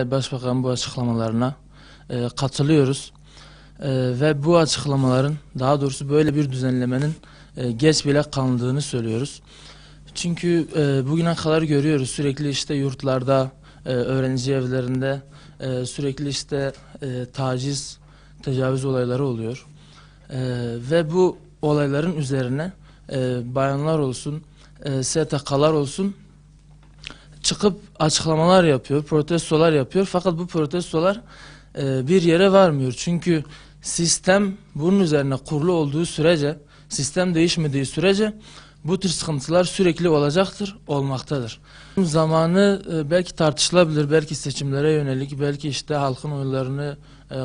Başbakan bu açıklamalarına e, katılıyoruz. E, ve bu açıklamaların daha doğrusu böyle bir düzenlemenin e, geç bile kalındığını söylüyoruz. Çünkü e, bugüne kadar görüyoruz sürekli işte yurtlarda, e, öğrenci evlerinde e, sürekli işte e, taciz, tecavüz olayları oluyor. E, ve bu olayların üzerine e, bayanlar olsun, e, STK'lar olsun çıkıp açıklamalar yapıyor, protestolar yapıyor. Fakat bu protestolar e, bir yere varmıyor. Çünkü sistem bunun üzerine kurulu olduğu sürece, sistem değişmediği sürece bu tür sıkıntılar sürekli olacaktır, olmaktadır. Zamanı e, belki tartışılabilir, belki seçimlere yönelik, belki işte halkın oylarını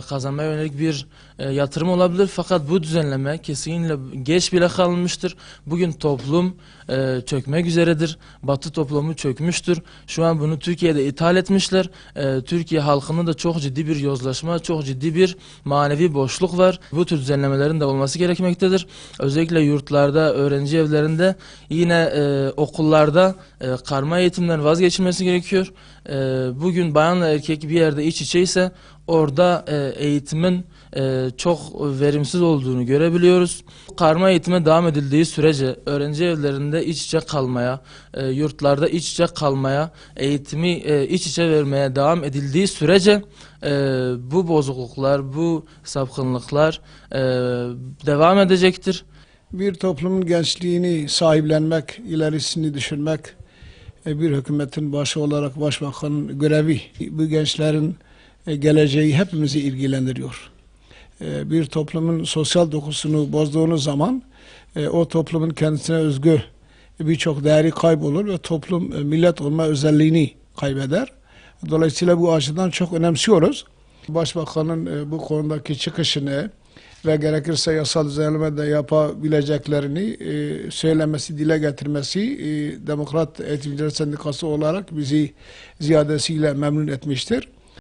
kazanmaya yönelik bir e, yatırım olabilir. Fakat bu düzenleme kesinlikle geç bile kalınmıştır. Bugün toplum e, çökmek üzeredir. Batı toplumu çökmüştür. Şu an bunu Türkiye'de ithal etmişler. E, Türkiye halkının da çok ciddi bir yozlaşma, çok ciddi bir manevi boşluk var. Bu tür düzenlemelerin de olması gerekmektedir. Özellikle yurtlarda, öğrenci evlerinde, yine e, okullarda e, karma eğitimden vazgeçilmesi gerekiyor. E, bugün bayanla erkek bir yerde iç içe ise orada e, eğitimin e, çok verimsiz olduğunu görebiliyoruz. Karma eğitime devam edildiği sürece öğrenci evlerinde iç içe kalmaya, e, yurtlarda iç içe kalmaya, eğitimi iç içe vermeye devam edildiği sürece bu bozukluklar, bu sapkınlıklar devam edecektir. Bir toplumun gençliğini sahiplenmek, ilerisini düşünmek bir hükümetin başı olarak başbakanın görevi. Bu gençlerin geleceği hepimizi ilgilendiriyor. E, Bir toplumun sosyal dokusunu bozduğunuz zaman e, o toplumun kendisine özgü birçok değeri kaybolur ve toplum e, millet olma özelliğini kaybeder. Dolayısıyla bu açıdan çok önemsiyoruz. Başbakanın e, bu konudaki çıkışını ve gerekirse yasal düzenleme de yapabileceklerini e, söylemesi, dile getirmesi e, Demokrat Eğitimciler Sendikası olarak bizi ziyadesiyle memnun etmiştir.